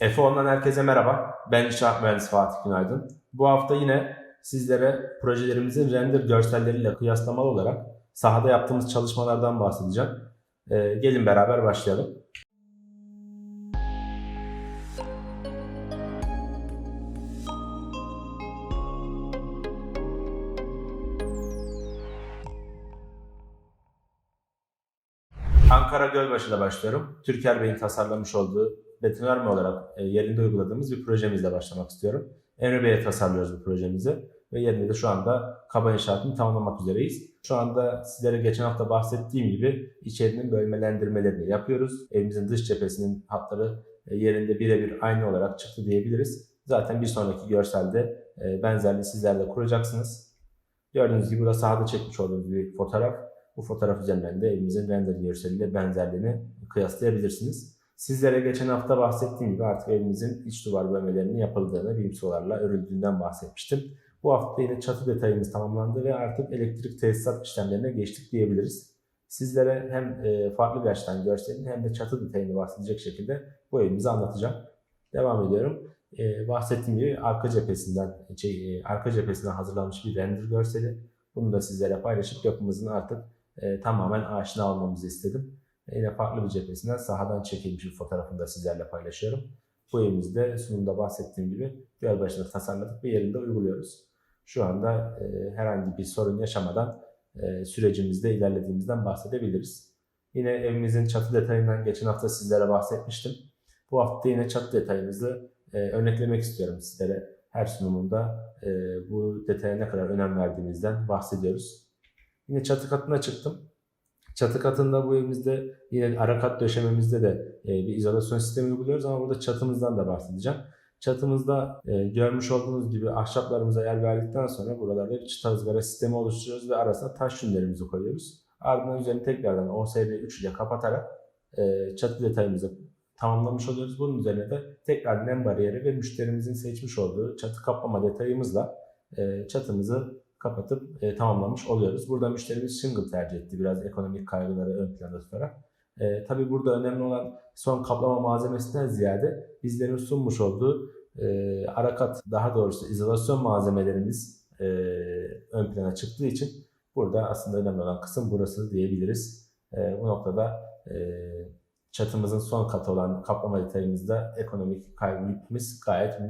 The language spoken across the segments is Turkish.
F10'dan herkese merhaba. Ben İnşaat Mühendisi Fatih Günaydın. Bu hafta yine sizlere projelerimizin render görselleriyle kıyaslamalı olarak sahada yaptığımız çalışmalardan bahsedeceğim. Ee, gelin beraber başlayalım. Ankara Gölbaşı'da başlıyorum. Türker Bey'in tasarlamış olduğu betonarme olarak e, yerinde uyguladığımız bir projemizle başlamak istiyorum. Emre Bey'e tasarlıyoruz bu projemizi ve yerinde de şu anda kaba inşaatını tamamlamak üzereyiz. Şu anda sizlere geçen hafta bahsettiğim gibi içerinin bölmelendirmelerini yapıyoruz. Evimizin dış cephesinin hatları e, yerinde birebir aynı olarak çıktı diyebiliriz. Zaten bir sonraki görselde e, benzerliği sizler de kuracaksınız. Gördüğünüz gibi burada sahada çekmiş olduğumuz bir fotoğraf. Bu fotoğraf üzerinden de evimizin render görseliyle benzerliğini kıyaslayabilirsiniz. Sizlere geçen hafta bahsettiğim gibi artık evimizin iç duvar bölmelerinin yapıldığını, birim sularla örüldüğünden bahsetmiştim. Bu hafta yine çatı detayımız tamamlandı ve artık elektrik tesisat işlemlerine geçtik diyebiliriz. Sizlere hem e, farklı bir açıdan görselin hem de çatı detayını bahsedecek şekilde bu evimizi anlatacağım. Devam ediyorum. E, bahsettiğim gibi arka cephesinden, şey, e, arka cephesinden hazırlanmış bir render görseli. Bunu da sizlere paylaşıp yapımızın artık tamamen aşina olmamızı istedim. Yine farklı bir cephesinden sahadan çekilmiş bir fotoğrafını da sizlerle paylaşıyorum. Bu evimizde sunumda bahsettiğim gibi Gölbaşı'nda tasarladık ve yerinde uyguluyoruz. Şu anda e, herhangi bir sorun yaşamadan e, sürecimizde ilerlediğimizden bahsedebiliriz. Yine evimizin çatı detayından geçen hafta sizlere bahsetmiştim. Bu hafta yine çatı detayımızı e, örneklemek istiyorum sizlere. Her sunumunda e, bu detaya ne kadar önem verdiğimizden bahsediyoruz. Yine çatı katına çıktım. Çatı katında bu evimizde yine ara kat döşememizde de e, bir izolasyon sistemi uyguluyoruz ama burada çatımızdan da bahsedeceğim. Çatımızda e, görmüş olduğunuz gibi ahşaplarımıza yer verdikten sonra buralarda bir çıta ızgara sistemi oluşturuyoruz ve arasına taş yünlerimizi koyuyoruz. Ardından üzerini tekrardan OSB 3 ile kapatarak e, çatı detayımızı tamamlamış oluyoruz. Bunun üzerine de tekrar nem bariyeri ve müşterimizin seçmiş olduğu çatı kaplama detayımızla e, çatımızı kapatıp e, tamamlamış oluyoruz. Burada müşterimiz shingle tercih etti. Biraz ekonomik kaygıları ön planda tutarak. E, tabii burada önemli olan son kaplama malzemesinden ziyade bizlerin sunmuş olduğu e, arakat daha doğrusu izolasyon malzemelerimiz e, ön plana çıktığı için burada aslında önemli olan kısım burası diyebiliriz. E, bu noktada e, çatımızın son katı olan kaplama detayımızda ekonomik kaybımız gayet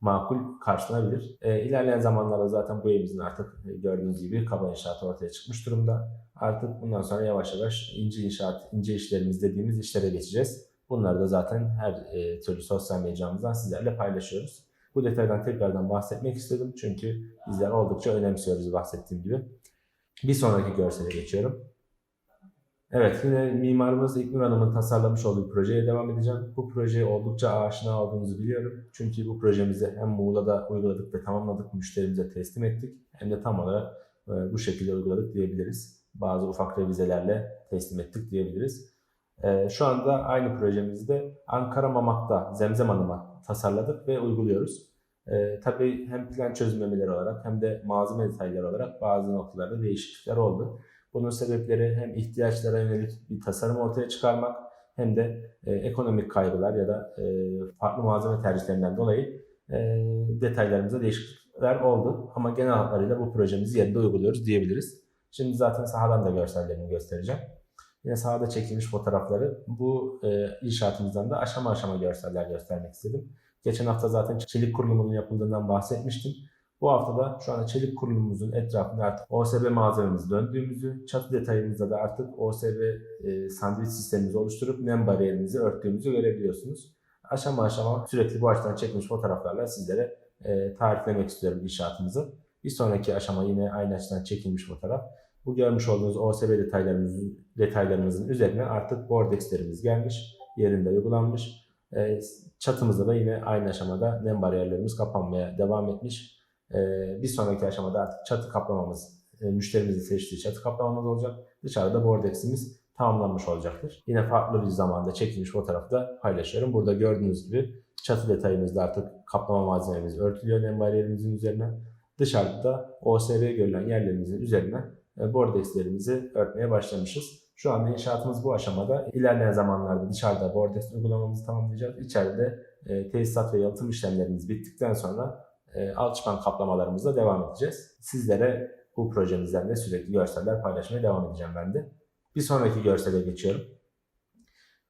makul karşılanabilir. E, ilerleyen zamanlarda zaten bu evimizin artık e, gördüğünüz gibi kaba inşaatı ortaya çıkmış durumda. Artık bundan sonra yavaş yavaş ince inşaat, ince işlerimiz dediğimiz işlere geçeceğiz. Bunları da zaten her e, türlü sosyal mecramızdan sizlerle paylaşıyoruz. Bu detaydan tekrardan bahsetmek istedim çünkü bizler oldukça önemsiyoruz bahsettiğim gibi. Bir sonraki görsele geçiyorum. Evet yine mimarımız İknur Hanım'ın tasarlamış olduğu projeye devam edeceğim. Bu projeye oldukça aşina olduğunuzu biliyorum. Çünkü bu projemizi hem Muğla'da uyguladık ve tamamladık, müşterimize teslim ettik. Hem de tam olarak e, bu şekilde uyguladık diyebiliriz. Bazı ufak revizelerle teslim ettik diyebiliriz. E, şu anda aynı projemizde Ankara Mamak'ta Zemzem Hanım'a tasarladık ve uyguluyoruz. E, tabii hem plan çözümlemeleri olarak hem de malzeme detayları olarak bazı noktalarda değişiklikler oldu. Bunun sebepleri hem ihtiyaçlara yönelik bir tasarım ortaya çıkarmak hem de e, ekonomik kaygılar ya da e, farklı malzeme tercihlerinden dolayı e, detaylarımıza değişiklikler oldu. Ama genel hatlarıyla bu projemizi yerinde uyguluyoruz diyebiliriz. Şimdi zaten sahadan da görsellerini göstereceğim. Yine sahada çekilmiş fotoğrafları bu e, inşaatımızdan da aşama aşama görseller göstermek istedim. Geçen hafta zaten çelik kurulumunun yapıldığından bahsetmiştim. Bu haftada şu anda çelik kurulumumuzun etrafında artık OSB malzememizi döndüğümüzü, çatı detayımızda da artık OSB e, sandviç sistemimizi oluşturup nem bariyerimizi örttüğümüzü görebiliyorsunuz. Aşama aşama sürekli bu açıdan çekilmiş fotoğraflarla sizlere e, tariflemek istiyorum inşaatımızı. Bir sonraki aşama yine aynı açıdan çekilmiş fotoğraf. Bu görmüş olduğunuz OSB detaylarımızın, detaylarımızın üzerine artık bordexlerimiz gelmiş, yerinde uygulanmış. E, çatımızda da yine aynı aşamada nem bariyerlerimiz kapanmaya devam etmiş. Ee, bir sonraki aşamada artık çatı kaplamamız, e, müşterimizin seçtiği çatı kaplamamız olacak. Dışarıda bordeximiz tamamlanmış olacaktır. Yine farklı bir zamanda çekilmiş fotoğrafı da paylaşıyorum. Burada gördüğünüz gibi çatı detayımızda artık kaplama malzememiz örtülüyor nem bariyerimizin üzerine. Dışarıda da OSB görülen yerlerimizin üzerine e, bordexlerimizi örtmeye başlamışız. Şu anda inşaatımız bu aşamada. İlerleyen zamanlarda dışarıda bordex uygulamamızı tamamlayacağız. İçeride e, tesisat ve yalıtım işlemlerimiz bittikten sonra alçıpan kaplamalarımızla devam edeceğiz. Sizlere bu projemizden de sürekli görseller paylaşmaya devam edeceğim ben de. Bir sonraki görsele geçiyorum.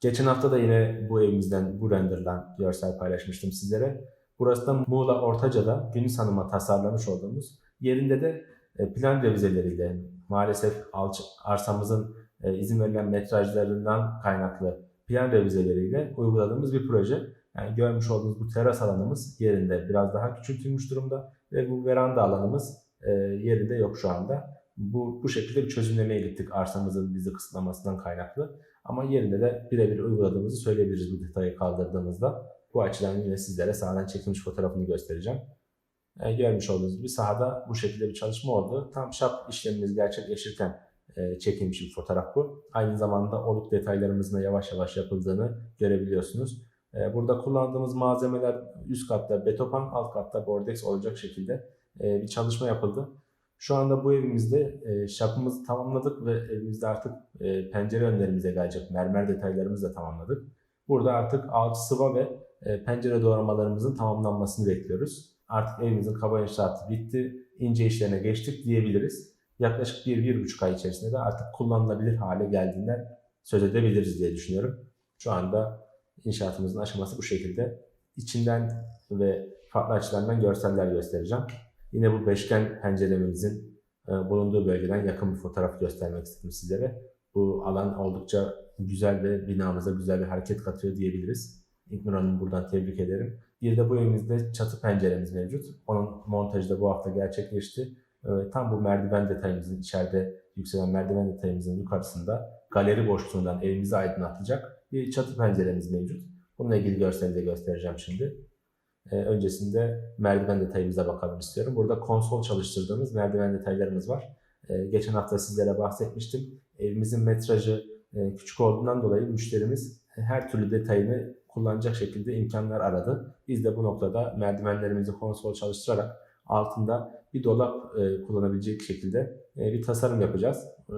Geçen hafta da yine bu evimizden, bu renderden görsel paylaşmıştım sizlere. Burası da Muğla Ortaca'da Günüz Hanım'a tasarlamış olduğumuz yerinde de e, plan revizeleriyle maalesef alç- arsamızın e, izin verilen metrajlarından kaynaklı plan revizeleriyle uyguladığımız bir proje. Yani görmüş olduğunuz bu teras alanımız yerinde biraz daha küçültülmüş durumda ve bu veranda alanımız e, yerinde yok şu anda. Bu, bu şekilde bir çözümlemeye gittik arsamızın bizi kısıtlamasından kaynaklı. Ama yerinde de birebir uyguladığımızı söyleyebiliriz bu detayı kaldırdığımızda. Bu açıdan yine sizlere sahadan çekilmiş fotoğrafını göstereceğim. Yani görmüş olduğunuz gibi sahada bu şekilde bir çalışma oldu. Tam şap işlemimiz gerçekleşirken e, çekilmiş bir fotoğraf bu. Aynı zamanda oluk detaylarımızın da yavaş yavaş yapıldığını görebiliyorsunuz. E, burada kullandığımız malzemeler üst katta betopan, alt katta bordex olacak şekilde e, bir çalışma yapıldı. Şu anda bu evimizde e, şapımızı tamamladık ve evimizde artık e, pencere önlerimize gelecek mermer detaylarımızı da tamamladık. Burada artık alt sıva ve pencere doğramalarımızın tamamlanmasını bekliyoruz. Artık evimizin kaba inşaatı bitti, ince işlerine geçtik diyebiliriz. Yaklaşık 1-1,5 ay içerisinde de artık kullanılabilir hale geldiğinden söz edebiliriz diye düşünüyorum. Şu anda inşaatımızın aşaması bu şekilde. İçinden ve farklı açılardan görseller göstereceğim. Yine bu beşgen penceremizin e, bulunduğu bölgeden yakın bir fotoğraf göstermek istedim sizlere. Bu alan oldukça güzel ve binamıza güzel bir hareket katıyor diyebiliriz. İlknur Hanım'ı buradan tebrik ederim. Bir de bu evimizde çatı penceremiz mevcut. Onun montajı da bu hafta gerçekleşti. E, Tam bu merdiven detayımızın içeride yükselen merdiven detayımızın yukarısında galeri boşluğundan evimizi aydınlatacak bir çatı penceremiz mevcut. Bununla ilgili görseli de göstereceğim şimdi. Ee, öncesinde merdiven detayımıza bakalım istiyorum. Burada konsol çalıştırdığımız merdiven detaylarımız var. Ee, geçen hafta sizlere bahsetmiştim. Evimizin metrajı e, küçük olduğundan dolayı müşterimiz her türlü detayını kullanacak şekilde imkanlar aradı. Biz de bu noktada merdivenlerimizi konsol çalıştırarak altında bir dolap e, kullanabilecek şekilde e, bir tasarım yapacağız. E,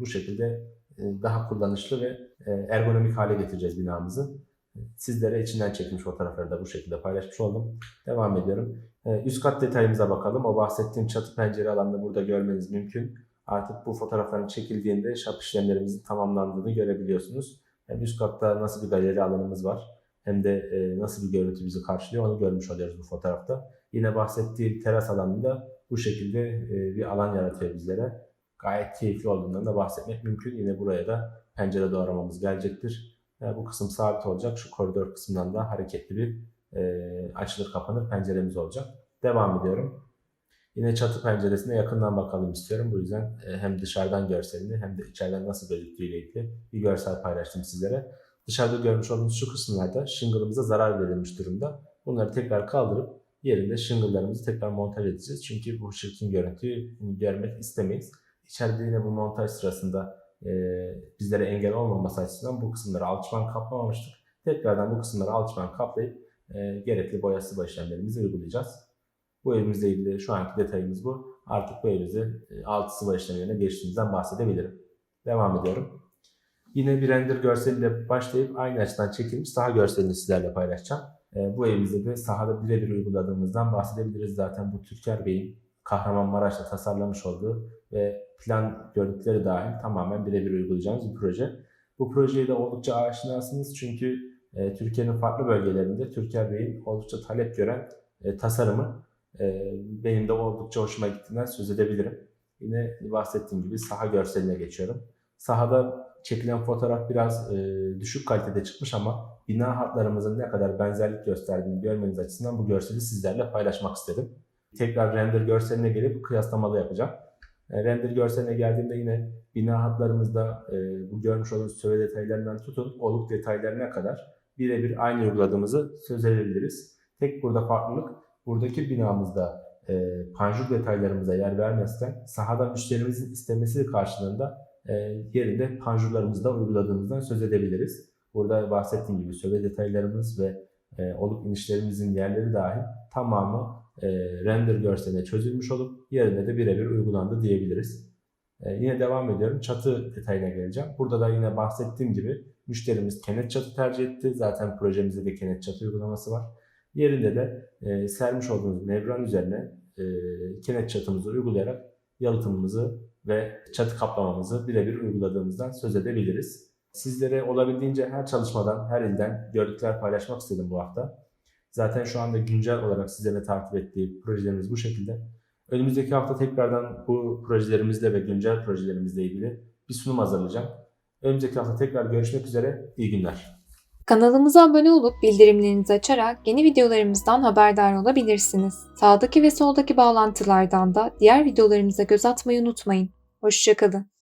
bu şekilde e, daha kullanışlı ve e, ergonomik hale getireceğiz binamızı. Sizlere içinden çekilmiş fotoğrafları da bu şekilde paylaşmış oldum. Devam ediyorum. Ee, Üst kat detayımıza bakalım. O bahsettiğim çatı pencere alanını burada görmeniz mümkün. Artık bu fotoğrafların çekildiğinde şap işlemlerimizin tamamlandığını görebiliyorsunuz. Hem üst katta nasıl bir galeri alanımız var hem de e, nasıl bir görüntü bizi karşılıyor onu görmüş oluyoruz bu fotoğrafta. Yine bahsettiğim teras alanında bu şekilde e, bir alan yaratıyor bizlere. Gayet keyifli olduğundan da bahsetmek mümkün. Yine buraya da pencere doğramamız gelecektir. E, bu kısım sabit olacak. Şu koridor kısmından da hareketli bir e, açılır kapanır penceremiz olacak. Devam ediyorum. Yine çatı penceresine yakından bakalım istiyorum. Bu yüzden e, hem dışarıdan görselini hem de içeriden nasıl gözüktüğüyle ilgili bir görsel paylaştım sizlere. Dışarıda görmüş olduğunuz şu kısımlarda shingle'ımıza zarar verilmiş durumda. Bunları tekrar kaldırıp yerinde shingle'larımızı tekrar montaj edeceğiz. Çünkü bu çirkin görüntüyü görmek istemeyiz. İçeride yine bu montaj sırasında e, bizlere engel olmaması açısından bu kısımları alçıpan kaplamamıştık. Tekrardan bu kısımları alçıpan kaplayıp e, gerekli boya sıva işlemlerimizi uygulayacağız. Bu evimizle ilgili şu anki detayımız bu. Artık bu evimizi e, sıva işlemlerine geçtiğimizden bahsedebilirim. Devam ediyorum. Yine bir render görseliyle başlayıp aynı açıdan çekilmiş saha görselini sizlerle paylaşacağım. E, bu evimizde de sahada birebir uyguladığımızdan bahsedebiliriz. Zaten bu Türker Bey'in Kahramanmaraş'ta tasarlamış olduğu ve plan görüntüleri dahil tamamen birebir uygulayacağımız bir proje. Bu projeye de oldukça aşinasınız çünkü e, Türkiye'nin farklı bölgelerinde Türker Bey'in oldukça talep gören e, tasarımı e, benim de oldukça hoşuma gittiğinden söz edebilirim. Yine bahsettiğim gibi saha görseline geçiyorum. Sahada çekilen fotoğraf biraz e, düşük kalitede çıkmış ama bina hatlarımızın ne kadar benzerlik gösterdiğini görmeniz açısından bu görseli sizlerle paylaşmak istedim. Tekrar render görseline gelip kıyaslamalı yapacağım. E, render görseline geldiğimde yine bina hatlarımızda e, bu görmüş olduğunuz söve detaylarından tutun oluk detaylarına kadar birebir aynı uyguladığımızı söz edebiliriz. Tek burada farklılık buradaki binamızda e, panjur detaylarımıza yer vermezken sahada müşterimizin istemesi karşılığında e, yerinde panjurlarımızı da uyguladığımızdan söz edebiliriz. Burada bahsettiğim gibi söve detaylarımız ve e, oluk inişlerimizin yerleri dahil tamamı e, render görseline çözülmüş olup yerine de birebir uygulandı diyebiliriz. E, yine devam ediyorum. Çatı detayına geleceğim. Burada da yine bahsettiğim gibi Müşterimiz kenet çatı tercih etti. Zaten projemizde de kenet çatı uygulaması var. Yerinde de e, sermiş olduğumuz membran üzerine kenet çatımızı uygulayarak yalıtımımızı ve çatı kaplamamızı birebir uyguladığımızdan söz edebiliriz. Sizlere olabildiğince her çalışmadan, her ilden gördükler paylaşmak istedim bu hafta. Zaten şu anda güncel olarak sizlerle takip ettiği projelerimiz bu şekilde. Önümüzdeki hafta tekrardan bu projelerimizle ve güncel projelerimizle ilgili bir sunum hazırlayacağım. Önümüzdeki hafta tekrar görüşmek üzere. İyi günler. Kanalımıza abone olup bildirimlerinizi açarak yeni videolarımızdan haberdar olabilirsiniz. Sağdaki ve soldaki bağlantılardan da diğer videolarımıza göz atmayı unutmayın. Hoşçakalın.